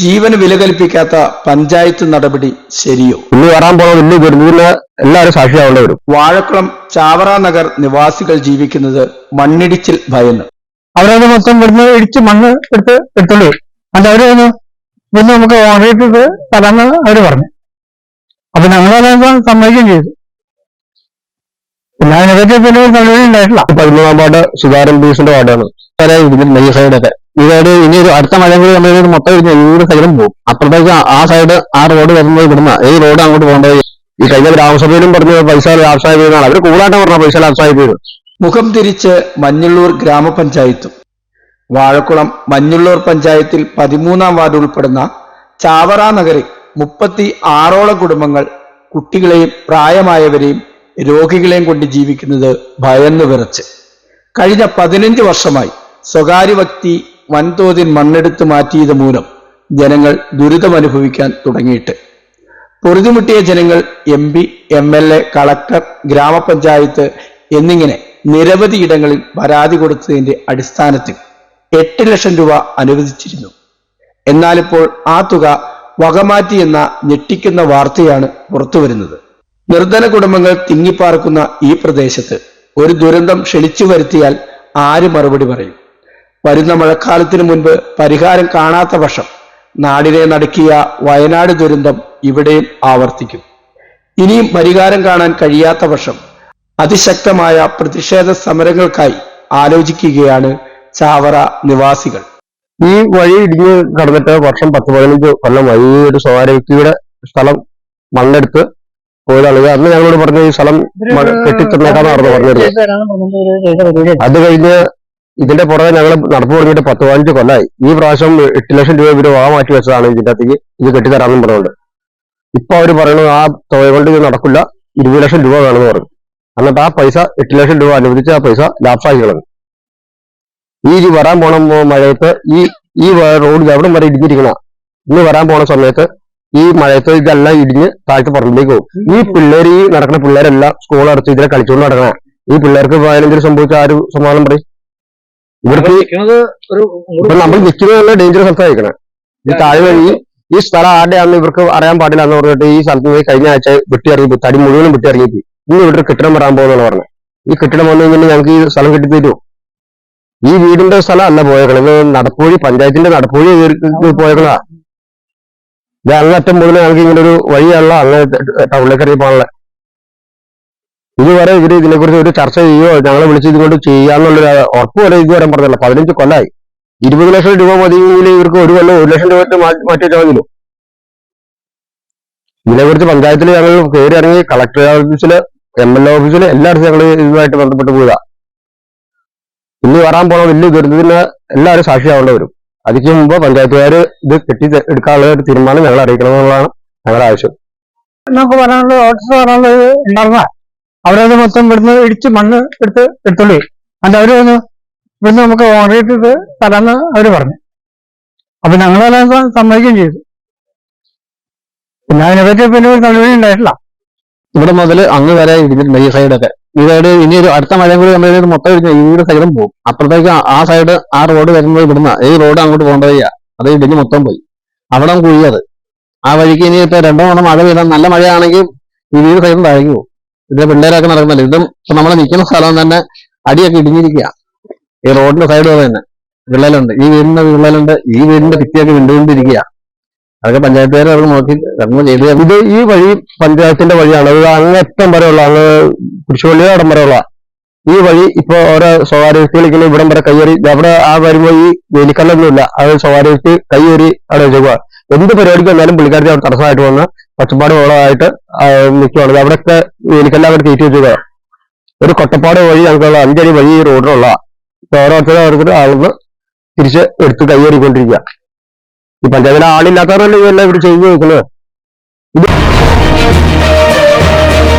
ജീവന് വില കൽപ്പിക്കാത്ത പഞ്ചായത്ത് നടപടി ശരിയോ? ഇനി വരാൻ പോകുന്ന വലിയ ദുരിതത്തിന് എല്ലാവരും സാക്ഷിയാവേണ്ടി വരും. വാഴക്കുളം ചാവറ നഗർ നിവാസികൾ ജീവിക്കുന്നത് മണ്ണിടിച്ചിൽ ഭയന്ന്. അവരത് മൊത്തം ഇവിടുന്ന് ഇടിച്ച് മണ്ണ് എടുത്ത് എടുത്തോണ്ട് പോയി എന്നിട്ട് അവർ പറഞ്ഞു പിന്നെ നമുക്ക് ഓണിട്ടിട്ട് തരാന്ന് അവർ പറഞ്ഞു. അപ്പൊ ഞങ്ങളത് സമ്മതിക്കുകയും ചെയ്തു. പിന്നെ അതിനെപ്പറ്റി പിന്നെ ഒരു നടപടി ഉണ്ടായിട്ടില്ല. പതിമൂന്നാം വാർഡ് സുധാരൻ ബീസിന്റെ വാർഡാണ്. വരെ ഇതിന്റെ ഈ സൈഡൊക്കെ സൈഡ് ഇനി ഒരു അടുത്ത മഴ കൂടി നമ്മൾ മൊത്തം ഈ ഒരു സൈഡും പോകും. അപ്പുറത്തേക്ക് ആ- സൈഡ് ആ റോഡ് വരുന്നത് ഇവിടുന്ന ഈ റോഡ് അങ്ങോട്ട് പോകേണ്ടത് ഈ കഴിഞ്ഞ ഗ്രാമസഭയിലും പറഞ്ഞ പൈസ ലാഭസായ വീടാണ് അവർ കൂടാട്ടം പറഞ്ഞ പൈസ ലാഭസായ വീട് മുഖം തിരിച്ച് മഞ്ഞുള്ളൂർ ഗ്രാമപഞ്ചായത്തും. വാഴക്കുളം മഞ്ഞുള്ളൂർ പഞ്ചായത്തിൽ പതിമൂന്നാം വാർഡ് ഉൾപ്പെടുന്ന ചാവറ നഗറിൽ മുപ്പത്തി ആറോളം കുടുംബങ്ങൾ കുട്ടികളെയും പ്രായമായവരെയും രോഗികളെയും കൊണ്ട് ജീവിക്കുന്നത് ഭയന്നു വിറച്ച്. കഴിഞ്ഞ പതിനഞ്ച് വർഷമായി സ്വകാര്യ വ്യക്തി വൻതോതിൽ മണ്ണെടുത്ത് മാറ്റിയത് മൂലം ജനങ്ങൾ ദുരിതമനുഭവിക്കാൻ തുടങ്ങിയിട്ട്. പൊറുതിമുട്ടിയ ജനങ്ങൾ M P M L A collector grama panchayat എന്നിങ്ങനെ നിരവധി ഇടങ്ങളിൽ പരാതി കൊടുത്തതിന്റെ അടിസ്ഥാനത്തിൽ എട്ട് ലക്ഷം രൂപ അനുവദിച്ചിരുന്നു. എന്നാലിപ്പോൾ ആ തുക വകമാറ്റി എന്ന ഞെട്ടിക്കുന്ന വാർത്തയാണ് പുറത്തുവരുന്നത് നിർധന കുടുംബങ്ങൾ തിങ്ങിപ്പാർക്കുന്ന ഈ പ്രദേശത്ത് ഒരു ദുരന്തം ക്ഷണിച്ചു വരുത്തിയാൽ ആര് മറുപടി പറയും? വരുന്ന മഴക്കാലത്തിന് മുൻപ് പരിഹാരം കാണാത്ത പക്ഷം നാടിനെ നടുക്കിയ വയനാട് ദുരന്തം ഇവിടെയും ആവർത്തിക്കും. ഇനിയും പരിഹാരം കാണാൻ കഴിയാത്ത പക്ഷം അതിശക്തമായ പ്രതിഷേധ സമരങ്ങൾക്കായി ആലോചിക്കുകയാണ് ചാവറ നിവാസികൾ. ഈ വഴി ഇടിഞ്ഞ് കടന്നിട്ട് വർഷം പത്ത് പതിനഞ്ച് കൊല്ലമായി ഈ ഒരു സ്വകാര്യ വ്യക്തിയുടെ സ്ഥലം മണ്ണെടുത്ത് പോയതാണ്. അന്ന് ഞങ്ങളോട് പറഞ്ഞ ഈ സ്ഥലം മ- കെട്ടിത്തന്നേക്കാന്ന് പറഞ്ഞു പറഞ്ഞിരുന്നത്. അത് കഴിഞ്ഞ് ഇതിന്റെ പുറകെ ഞങ്ങൾ നടപ്പ് തുടങ്ങിയിട്ട് പത്ത് പതിനഞ്ച് കൊല്ലായി. ഈ പ്രാവശ്യം എട്ട് ലക്ഷം രൂപ ഇവർ വാ മാറ്റി വെച്ചതാണ് ഇതിന്റെ അകത്തേക്ക് ഇത് കെട്ടിത്തരാമെന്ന് പറഞ്ഞുകൊണ്ട്. ഇപ്പൊ അവർ പറയുന്നത് ആ തുക കൊണ്ട് ഇത് നടക്കില്ല. ഇരുപത് ലക്ഷം രൂപ വേണമെന്ന് പറഞ്ഞു. എന്നിട്ട് ആ പൈസ എട്ട് ലക്ഷം രൂപ അനുവദിച്ച ആ പൈസ ലാപ്സാക്കി കളഞ്ഞു. ഈ വരാൻ പോണ മഴയത്ത് ഈ ഈ റോഡ് എവിടം വരെ ഇടിഞ്ഞിരിക്കണ? ഇന്ന് വരാൻ പോണ സമയത്ത് ഈ മഴയത്ത് ഇതെല്ലാം ഇടിഞ്ഞ് താഴത്തെ പറമ്പിലേക്ക് പോകും. ഈ പിള്ളേർ ഈ നടക്കുന്ന പിള്ളേരെല്ലാം സ്കൂൾ ഇതിലെ കളിച്ചുകൊണ്ട് നടക്കണ. ഈ പിള്ളേർക്ക് എന്തെങ്കിലും സംഭവിച്ച ആരും സമാധാനം പറയും? ഇവർക്ക് ഒരു നമ്മൾ നിൽക്കുന്നത് ഡേഞ്ചർ സ്ഥലത്തായിരിക്കണേ ഈ താഴെ വഴി ഈ സ്ഥലം ആരുടെയാണെന്ന് ഇവർക്ക് അറിയാൻ പാടില്ല എന്ന് പറഞ്ഞിട്ട് ഈ സ്ഥലത്ത് പോയി കഴിഞ്ഞ ആഴ്ച വെട്ടിയിറങ്ങി തടി മുഴുവനും വെട്ടിയിറങ്ങി ഇന്ന് ഇവിടെ ഒരു കെട്ടിടം വരാൻ പോകുന്നതാണ് പറഞ്ഞത് ഈ കെട്ടിടം വന്നു കഴിഞ്ഞാൽ ഞങ്ങൾക്ക് ഈ സ്ഥലം കെട്ടി തരുമോ? ഈ വീടിന്റെ സ്ഥലം അല്ല പോയേക്കണത് ഇത് നടപ്പുഴി പഞ്ചായത്തിന്റെ നടപ്പുഴി പോയേക്കണതാ. ഇത് അങ്ങറ്റം മുതൽ ഞങ്ങൾക്ക് ഇങ്ങനെ ഒരു വഴിയല്ല അങ്ങനെ ടൗണിലേക്ക് ഇറങ്ങി പോകാനുള്ള ഇതുവരെ ഇവർ ഇതിനെക്കുറിച്ച് ഒരു ചർച്ച ചെയ്യുകയോ ഞങ്ങളെ വിളിച്ച് ഇതുകൊണ്ട് ചെയ്യാന്നുള്ളൊരു ഉറപ്പ് വരെ ഇതുവരെ പറഞ്ഞില്ല പതിനഞ്ച് കൊല്ലായി. ഇരുപത് ലക്ഷം രൂപ മതിയെങ്കിൽ ഇവർക്ക് ഒരു കൊല്ലം ഒരു ലക്ഷം രൂപ മാറ്റി വെച്ചാൽ മതിയല്ലോ. ഇതിനെക്കുറിച്ച് പഞ്ചായത്തിൽ ഞങ്ങൾ കയറി ഇറങ്ങി കളക്ടർ ഓഫീസിൽ എം എൽ എ ഓഫീസിൽ എല്ലായിടത്തും ഞങ്ങൾ ഇതുമായിട്ട് ബന്ധപ്പെട്ട് പോയതാ. ഇനി വരാൻ പോണ വലിയ ദുരിതത്തിന് എല്ലാവരും സാക്ഷിയാവേണ്ടി വരും. അതിക്ക് മുമ്പ് പഞ്ചായത്തുകാര് ഇത് കെട്ടി എടുക്കാനുള്ള ഒരു തീരുമാനം ഞങ്ങൾ അറിയിക്കണം എന്നുള്ളതാണ് ഞങ്ങളുടെ ആവശ്യം. നമുക്ക് പറയാനുള്ളത് ഓട്ടസ് പറയാനുള്ളത് അവരത് മൊത്തം ഇവിടുന്ന് ഇടിച്ച് മണ്ണ് എടുത്ത് എടുത്തോണ്ട് അല്ല അവർ വന്ന്. ഇവിടുന്ന് നമുക്ക് ഓണറേറ്റ് തരാന്ന് അവർ പറഞ്ഞു. അപ്പൊ ഞങ്ങളെല്ലാം സമ്മതിക്കുകയും ചെയ്തു. പിന്നെ അതിനെപ്പറ്റി പിന്നെ ഒരു നടപടി ഉണ്ടായിട്ടില്ല. ഇവിടെ മുതൽ അങ്ങ് വരെ ഇടിഞ്ഞിട്ടുണ്ട് ഈ സൈഡൊക്കെ ഈ സൈഡ് ഇനി ഒരു അടുത്ത മഴ കൂടി നമ്മൾ മൊത്തം ഇടിഞ്ഞ ഈ ഒരു സൈഡും പോകും. അപ്പുറത്തേക്ക് ആ- സൈഡ് ആ റോഡ് വരുന്നത് ഇവിടുന്ന ഈ റോഡ് അങ്ങോട്ട് പോകേണ്ട വഴിയാ. അത് ഇടിഞ്ഞ് മൊത്തം പോയി. അവിടെ കുഴിയത് ആ വഴിക്ക് ഇനി ഇപ്പൊ രണ്ടോ മഴ പെയ്താൽ നല്ല മഴയാണെങ്കിൽ ഈ വീട് സൈഡും താഴേക്ക് പോകും. ഇതിലെ പിള്ളേരൊക്കെ നടക്കുന്നില്ല? ഇതും ഇപ്പൊ നമ്മൾ നിൽക്കുന്ന സ്ഥലം തന്നെ അടിയൊക്കെ ഇടിഞ്ഞിരിക്കുക ഈ റോഡിന്റെ സൈഡ് തന്നെ വിള്ളലുണ്ട്. ഈ വീടിന്റെ വിള്ളലുണ്ട്. ഈ വീടിന്റെ ഭിത്തിയൊക്കെ വിണ്ടുകൊണ്ടിരിക്കുക അതൊക്കെ പഞ്ചായത്തുകാരെ അവർ നോക്കി കർമ്മം ചെയ്ത്. ഇത് ഈ വഴി പഞ്ചായത്തിന്റെ വഴിയാണ്? അത് അങ്ങേറ്റം വരെയുള്ള അങ്ങ് കുരിശുപള്ളിയുടെ അടം വരെയുള്ള? ഈ വഴി ഇപ്പൊ ഓരോ സ്വകാര്യ വ്യക്തികൾ ഇങ്ങനെ ഇവിടം വരെ കയ്യേറി. അവിടെ ആ വരുമ്പോ ഈ വേലിക്കല്ലൊന്നുമില്ല. അത് സ്വകാര്യ വ്യക്തി കയ്യേറി അവിടെ വെച്ചേക്കുക എന്ത് പരിപാടിക്ക് വന്നാലും പുള്ളിക്കാരി അവിടെ തടസ്സമായിട്ട് വന്ന് പച്ചപ്പാട് ഉള്ളതായിട്ട് നിൽക്കുവാണ് ഇത് അവിടെയൊക്കെ എനിക്കെല്ലാം അവിടെ തീറ്റി വെച്ചത് ഒരു കൊട്ടപ്പാട് വഴി ഞങ്ങൾക്കുള്ള അഞ്ചടി വഴി ഈ റോഡിലുള്ള ഓരോരുത്തരും ഓരോരുത്തർ ആളുകൾ തിരിച്ച് എടുത്ത് കൈയേറിക്കൊണ്ടിരിക്കുക ഈ പഞ്ചായത്തിലെ ആളില്ലാത്തവരല്ലേ ഇതെല്ലാം ഇവിടെ ചെയ്തു വെക്കുന്നത് ഇത്